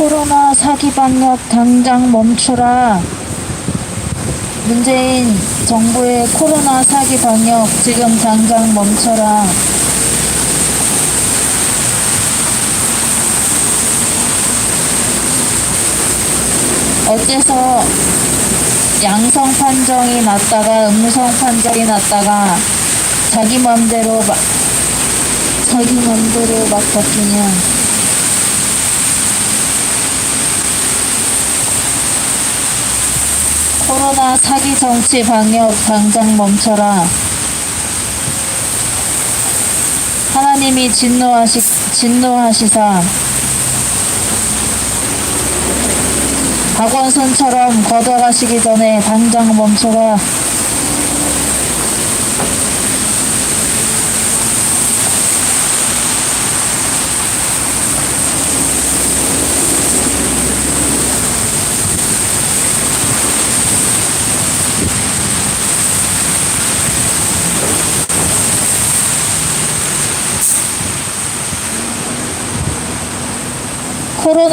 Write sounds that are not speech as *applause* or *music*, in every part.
코로나 사기 방역 당장 멈춰라. 문재인 정부의 코로나 사기 방역 지금 당장 멈춰라. 어째서 양성 판정이 났다가 음성 판정이 났다가 자기 맘대로 막 자기 맘대로 막 바뀌냐. 코로나 사기 정치 방역 당장 멈춰라. 하나님이 진노하시, 진노하시사 박원순처럼 걷어가시기 전에 당장 멈춰라.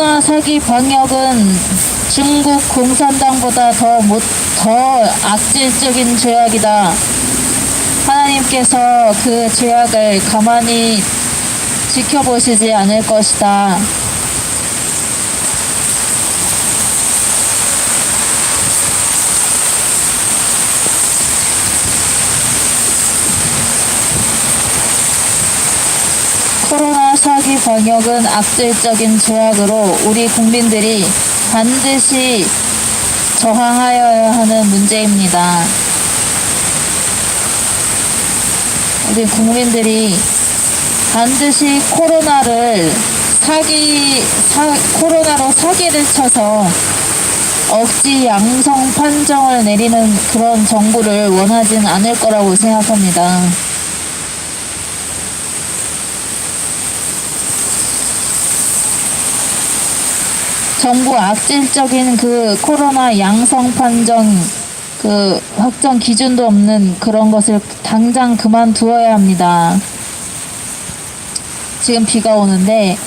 코로나 사기 방역은 중국 공산당보다 더 못, 더 악질적인 죄악이다. 하나님께서 그 죄악을 가만히 지켜보시지 않을 것이다. 코로나 사기 방역은 악질적인 죄악으로 우리 국민들이 반드시 저항하여야 하는 문제입니다. 우리 국민들이 반드시 코로나를 사기, 사, 코로나로 사기를 쳐서 억지 양성 판정을 내리는 그런 정부를 원하진 않을 거라고 생각합니다. 정부 악질적인 그 코로나 양성 판정 그 확정 기준도 없는 그런 것을 당장 그만두어야 합니다. 지금 비가 오는데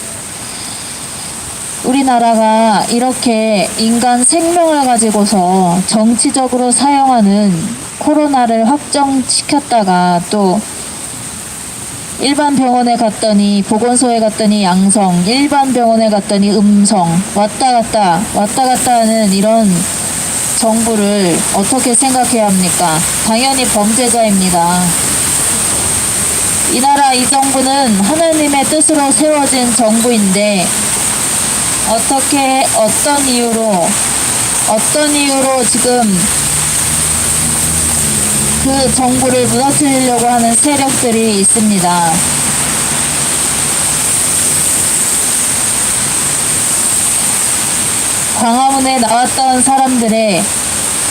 우리나라가 이렇게 인간 생명을 가지고서 정치적으로 사용하는 코로나를 확정시켰다가 또 일반 병원에 갔더니 보건소에 갔더니 양성, 일반 병원에 갔더니 음성, 왔다 갔다 왔다 갔다 하는 이런 정부를 어떻게 생각해야 합니까? 당연히 범죄자입니다. 이 나라 이 정부는 하나님의 뜻으로 세워진 정부인데 어떻게 어떤 이유로 어떤 이유로 지금 그 정부를 무너뜨리려고 하는 세력들이 있습니다. 광화문에 나왔던 사람들의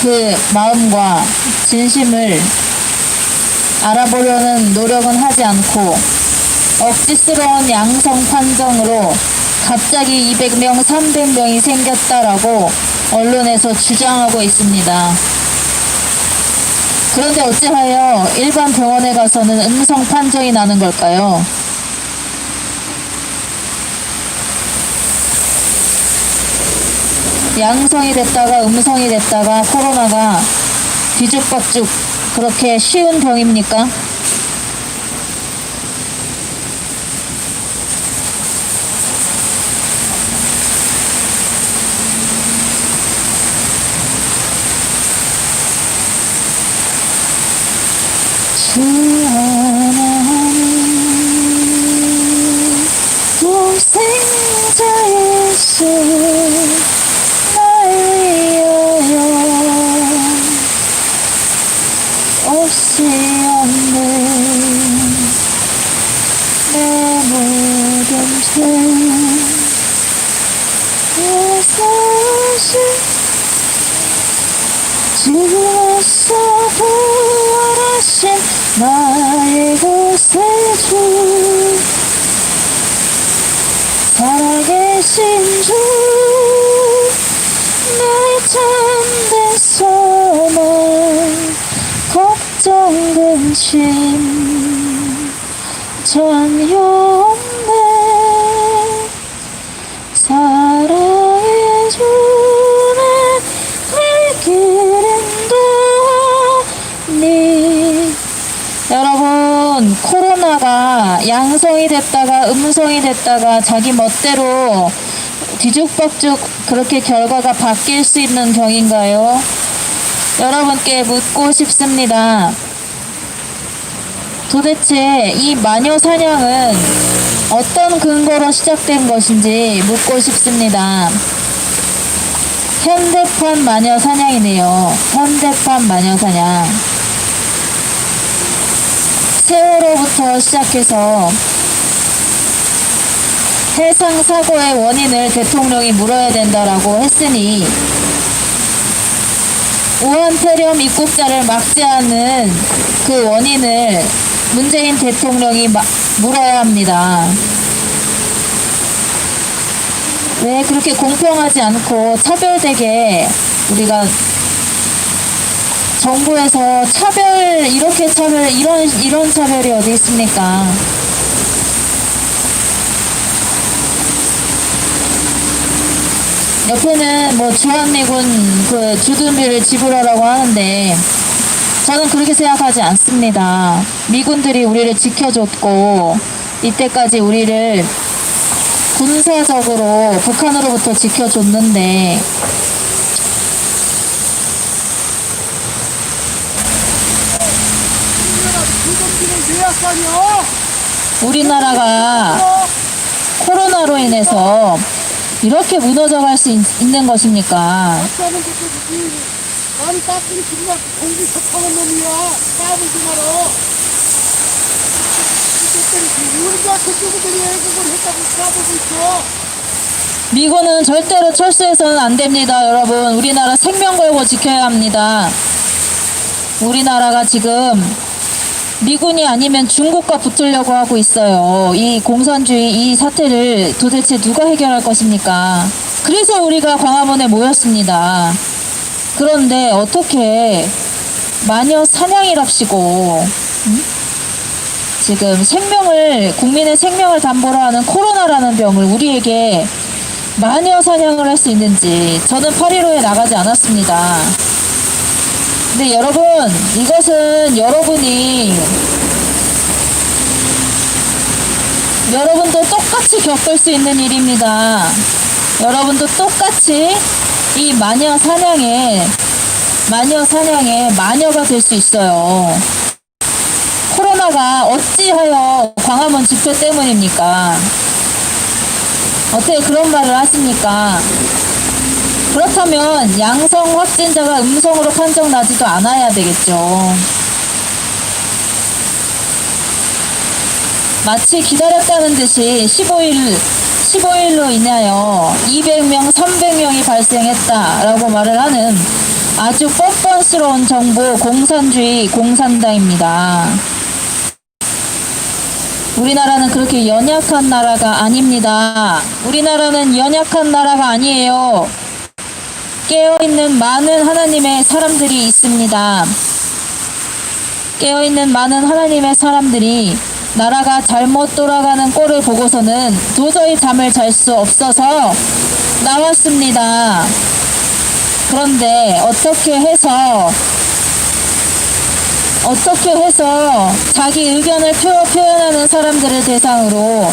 그 마음과 진심을 알아보려는 노력은 하지 않고 억지스러운 양성 판정으로 갑자기 200명, 300명이 생겼다라고 언론에서 주장하고 있습니다. 그런데 어찌하여 일반 병원에 가서는 음성 판정이 나는 걸까요? 양성이 됐다가 음성이 됐다가 코로나가 뒤죽박죽 그렇게 쉬운 병입니까? 여러분 코로나가 양성이 됐다가 음성이 됐다가 자기 멋대로 뒤죽박죽 그렇게 결과가 바뀔 수 있는 병인가요? 여러분께 묻고 싶습니다. 도대체 이 마녀 사냥은 어떤 근거로 시작된 것인지 묻고 싶습니다. 현대판 마녀 사냥이네요. 현대판 마녀 사냥. 세월호부터 시작해서 해상 사고의 원인을 대통령이 물어야 된다라고 했으니 우한 폐렴 입국자를 막지 않은 그 원인을 문재인 대통령이 마- 물어야 합니다. 왜 그렇게 공평하지 않고 차별되게 우리가 정부에서 차별 이렇게 차별 이런 이런 차별이 어디 있습니까? 옆에는 뭐 주한미군 그 주둔비를 지불하라고 하는데 저는 그렇게 생각하지 않습니다. 미군들이 우리를 지켜줬고 이때까지 우리를 군사적으로 북한으로부터 지켜줬는데 우리나라가 코로나로 인해서 이렇게 무너져 갈 수 있, 는 것입니까? 어쩌면 그때지. 난 딱히 정말 공기 석하는 놈이야. 까불지 마라. 이것들이 우리가 그쪽들이 애국을 했다고 까불고 있어. 미군은 절대로 철수해서는 안 됩니다, 여러분. 우리나라 생명 걸고 지켜야 합니다. 우리나라가 지금 미군이 아니면 중국과 붙으려고 하고 있어요. 이 공산주의 이 사태를 도대체 누가 해결할 것입니까? 그래서 우리가 광화문에 모였습니다. 그런데 어떻게 마녀 사냥이랍시고 음? 지금 생명을 국민의 생명을 담보로 하는 코로나라는 병을 우리에게 마녀 사냥을 할 수 있는지 저는 8.15에 나가지 않았습니다. 근데 여러분 이것은 여러분이 여러분도 똑같이 겪을 수 있는 일입니다. 여러분도 똑같이 이 마녀 사냥에 마녀 사냥에 마녀가 될 수 있어요. 코로나가 어찌하여 광화문 집회 때문입니까? 어떻게 그런 말을 하십니까? 그렇다면 양성 확진자가 음성으로 판정나지도 않아야 되겠죠. 마치 기다렸다는 듯이 15일, 15일로 인하여 200명, 300명이 발생했다라고 말을 하는 아주 뻔뻔스러운 정부 공산주의 공산당입니다. 우리나라는 그렇게 연약한 나라가 아닙니다. 우리나라는 연약한 나라가 아니에요. 깨어있는 많은 하나님의 사람들이 있습니다. 깨어있는 많은 하나님의 사람들이 나라가 잘못 돌아가는 꼴을 보고서는 도저히 잠을 잘 수 없어서 나왔습니다. 그런데 어떻게 해서 어떻게 해서 자기 의견을 표, 표현하는 사람들을 대상으로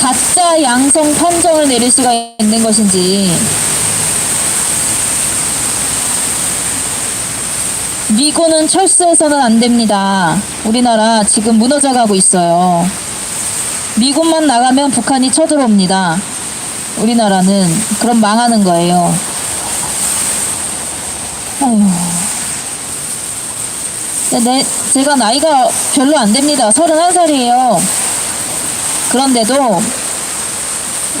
가짜 양성 판정을 내릴 수가 있는 것인지 미군은 철수해서는 안 됩니다. 우리나라 지금 무너져 가고 있어요. 미군만 나가면 북한이 쳐들어옵니다. 우리나라는 그럼 망하는 거예요. 아휴. 네, 제가 나이가 별로 안 됩니다. 31살이에요. 그런데도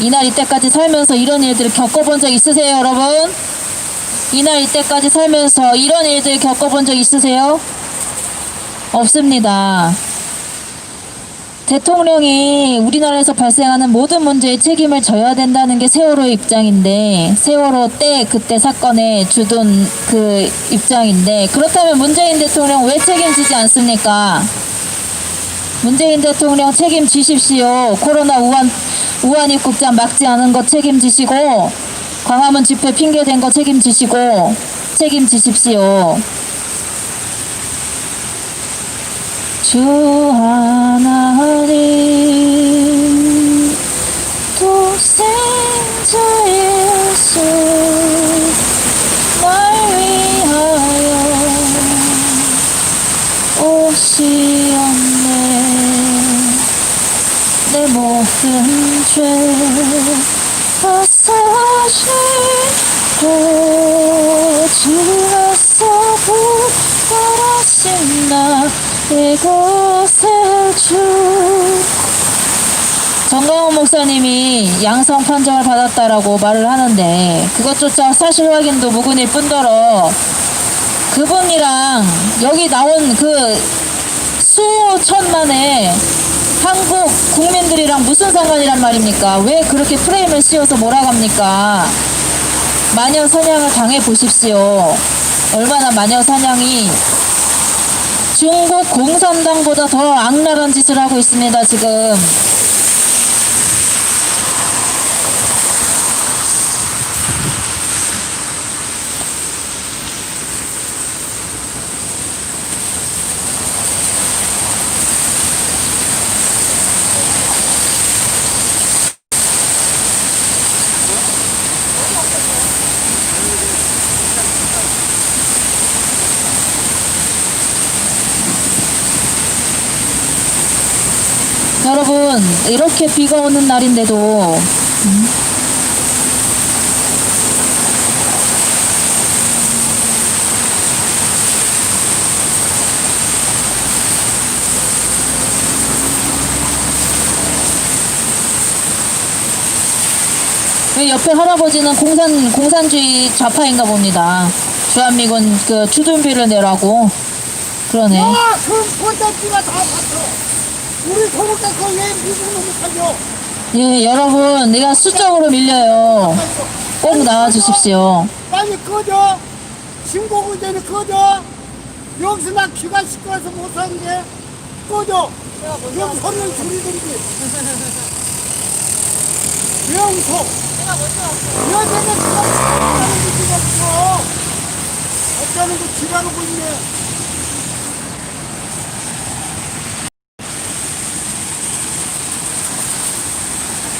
이날 이때까지 살면서 이런 일들을 겪어본 적 있으세요, 여러분? 이날 이때까지 살면서 이런 일들 겪어본 적 있으세요? 없습니다. 대통령이 우리나라에서 발생하는 모든 문제에 책임을 져야 된다는 게 세월호의 입장인데 세월호 때 그때 사건에 주둔 그 입장인데 그렇다면 문재인 대통령 왜 책임지지 않습니까? 문재인 대통령 책임지십시오. 코로나 우한 우한 입국자 막지 않은 것 책임지시고 광화문 집회 핑계댄 거 책임지시고 책임지십시오. 주 하나님 독생자 예수 날 위하여 오시었네 내 모든 죄 벗어지고 주에서 부활하신 나 이곳에 주. 정강훈 목사님이 양성 판정을 받았다라고 말을 하는데 그것조차 사실 확인도 무근일 뿐더러 그분이랑 여기 나온 그 수천만의 한국 국민들이랑 무슨 상관이란 말입니까? 왜 그렇게 프레임을 씌워서 몰아갑니까? 마녀 사냥을 당해 보십시오. 얼마나 마녀 사냥이 중국 공산당보다 더 악랄한 짓을 하고 있습니다, 지금. 여러분, 이렇게 비가 오는 날인데도, 음? 왜 옆에 할아버지는 공산, 공산주의 좌파인가 봅니다. 주한미군 그 주둔비를 내라고. 그러네. 아, 그 본단지가 다 봤어. 우리 서울에서 왜 미국 놈이 살려? 예, 여러분, 내가 수적으로 밀려요. 꼭 나와주십시오. 빨리 꺼져. 신고 문제는 꺼져. 여기서 나 귀가 시끄러워서 못 사는데 꺼져. 여기 소리를 줄이든지. 명소. 여자가 지랄하는 게 없어. 어쩌는 거 지랄하고 있네.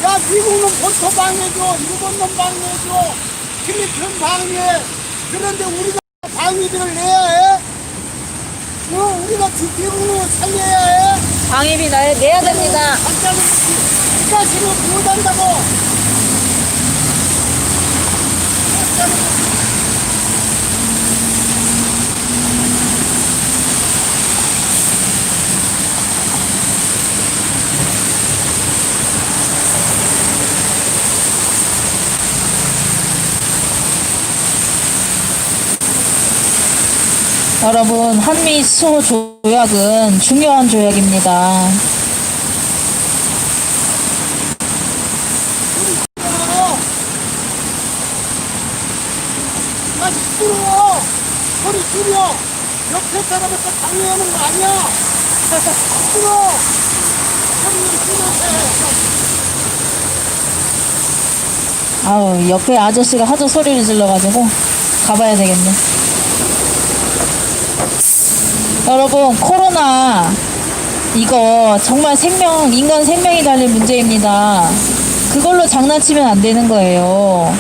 야, 미국 놈 본토 방해줘. 일본 놈 방해줘. 필리핀 방해. 그런데 우리가 방위비를 내야 해? 어, 우리가 놈을 살려야 해? 방위비 내, 내야 됩니다. 한자는 이까지는 못한다고. 한자는 여러분, 한미 수호 조약은 중요한 조약입니다. 나 시끄러워. 소리 줄여. 옆에 사람을 또 방해하는 거 아니야. 시끄러워. 아우, 옆에 아저씨가 하도 소리를 질러가지고 가봐야 되겠네. 여러분, 코로나 이거 정말 생명, 인간 생명이 달린 문제입니다. 그걸로 장난치면 안 되는 거예요.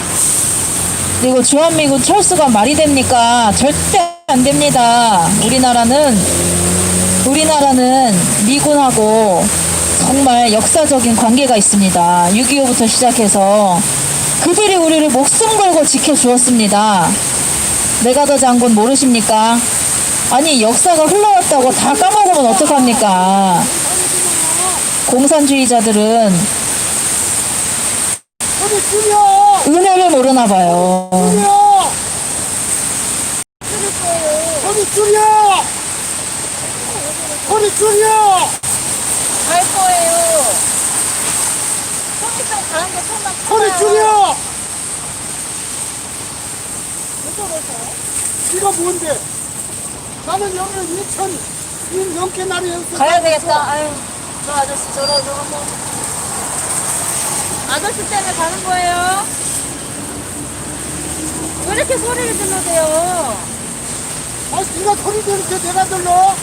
그리고 주한미군 철수가 말이 됩니까? 절대 안 됩니다. 우리나라는, 우리나라는 미군하고 정말 역사적인 관계가 있습니다. 6.25부터 시작해서 그들이 우리를 목숨 걸고 지켜주었습니다. 메가더 장군 모르십니까? 아니 역사가 흘러왔다고 다 까먹으면 어떡합니까? 공산주의자들은. 은혜를 모르나 봐요. 줄여. 소리 줄여. 갈 거예요. 성기장 가는 거 천만 소리 줄여. 이거 뭔데? 나는 여기는 2000인 넘게 날이 여기서 가야 되겠다. 아유, 저 아저씨 저러 저러 뭐. 아저씨 때문에 가는 거예요. 이렇게 소리를 질러대요? 아, 네가 소리도 이렇게 내가 들러?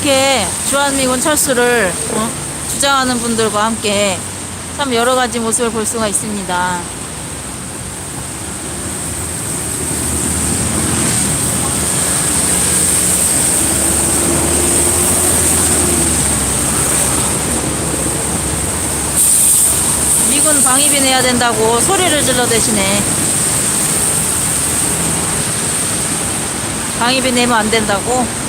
저렇게 주한미군 철수를 어? 주장하는 분들과 함께 참 여러 가지 모습을 볼 수가 있습니다. 미군 방위비 내야 된다고 소리를 질러 대시네. 방위비 내면 안 된다고?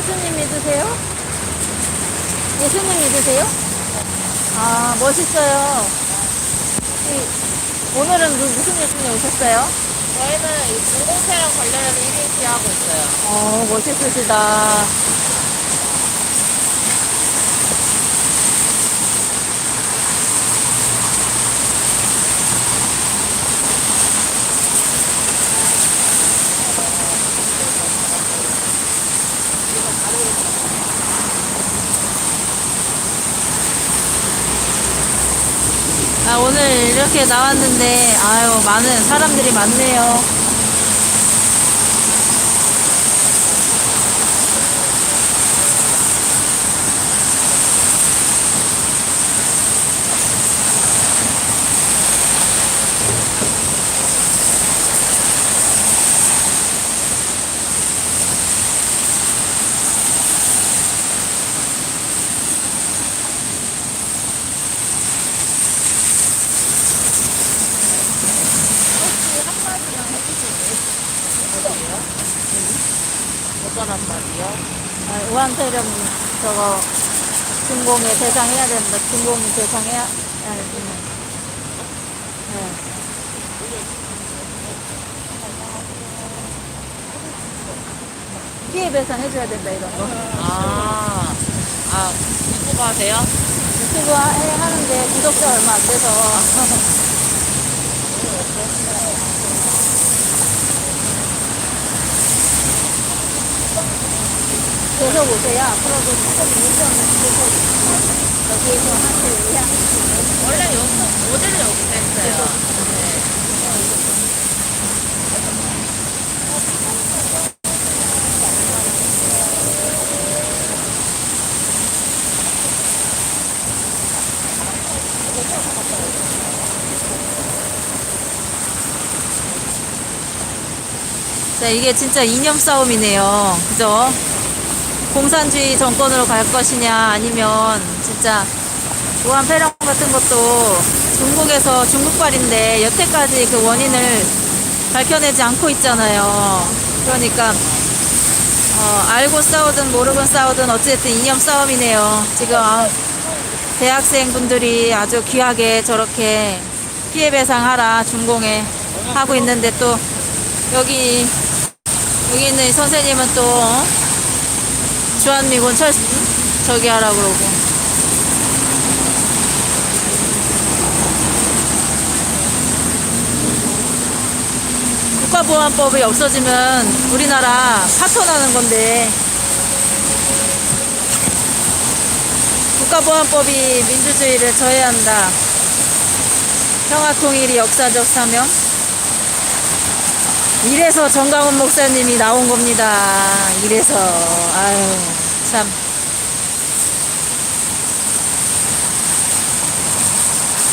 예수님 믿으세요? 예수님 믿으세요? 아, 멋있어요. 이- 오늘은 무- 무슨 예수님 오셨어요? 저희는 이 공공체랑 관련해서 1인시 하고 있어요. 어, 멋있으시다. 아, 오늘 이렇게 나왔는데, 아유, 많은 사람들이 많네요. 어떤 한마디요? 아, 우한태령 저거 중공에 대상해야 된다. 중공이 대상해야 해야 된다. 네. 피해 배상 해줘야 된다 이런 거. 아, 아, 유튜브 하세요? 유튜브 하- 해- 하는데 구독자 얼마 안 돼서 *laughs* 오세요. 앞으로도 조금 일정 계속 여기에서 하세요. 원래 여기서, 어제는 여기서 했어요. 자, 이게 진짜 이념 싸움이네요. 그죠? 공산주의 정권으로 갈 것이냐, 아니면 진짜 우한 폐렴 같은 것도 중국에서 중국발인데 여태까지 그 원인을 밝혀내지 않고 있잖아요. 그러니까 어, 알고 싸우든 모르고 싸우든 어쨌든 이념 싸움이네요. 지금 아, 대학생분들이 아주 귀하게 저렇게 피해 배상하라 중공에 하고 있는데 또 여기 여기 있는 이 선생님은 또 어? 주한미군 철 저기 하라 그러고 국가보안법이 없어지면 우리나라 파토나는 건데 국가보안법이 민주주의를 저해한다. 평화통일이 역사적 사명. 이래서 정강훈 목사님이 나온 겁니다. 이래서 아유 참.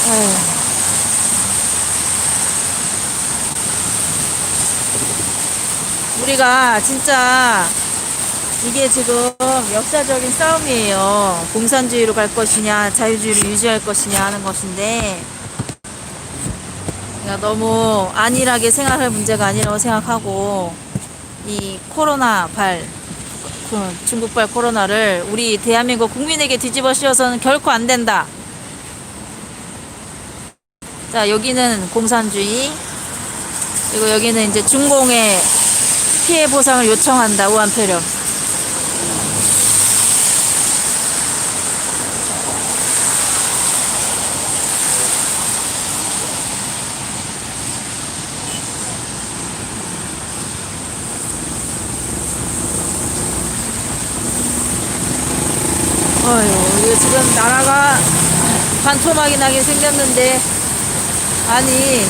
아유. 우리가 진짜 이게 지금 역사적인 싸움이에요. 공산주의로 갈 것이냐, 자유주의를 유지할 것이냐 하는 것인데, 내가 너무 안일하게 생각할 문제가 아니라고 생각하고, 이 코로나 발, 그 중국발 코로나를 우리 대한민국 국민에게 뒤집어 씌워서는 결코 안 된다. 자, 여기는 공산주의, 그리고 여기는 이제 중공의 피해 보상을 요청한다, 우한폐렴. 어휴, 이거 지금 나라가 반토막이 나게 생겼는데, 아니,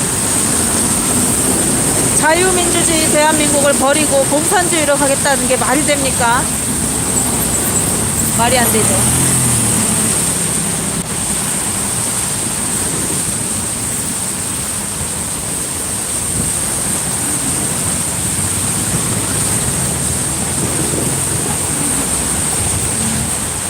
자유민주주의 대한민국을 버리고 공산주의로 가겠다는 게 말이 됩니까? 말이 안 되죠.